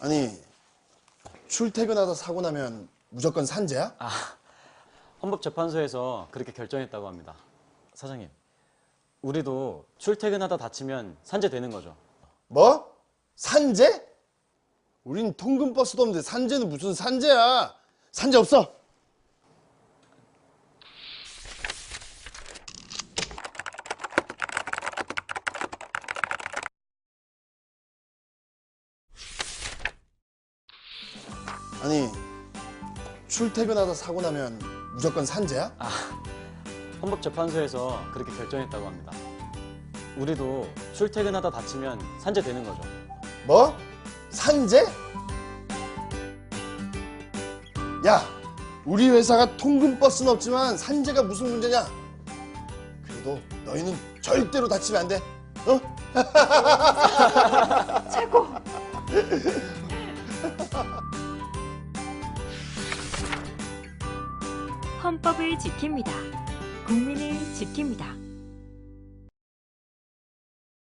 아니 출퇴근하다 사고 나면 무조건 산재야? 헌법재판소에서 그렇게 결정했다고 합니다. 사장님, 우리도 출퇴근하다 다치면 산재 되는 거죠. 뭐? 산재? 우린 통근버스도 없는데 산재는 무슨 산재야? 산재 없어. 아니 출퇴근하다 사고 나면 무조건 산재야? 헌법재판소에서 그렇게 결정했다고 합니다. 우리도 출퇴근하다 다치면 산재 되는 거죠. 뭐? 산재? 야, 우리 회사가 통근버스는 없지만 산재가 무슨 문제냐? 그래도 너희는 절대로 다치면 안 돼. 어? 최고. 헌법을 지킵니다. 국민을 지킵니다.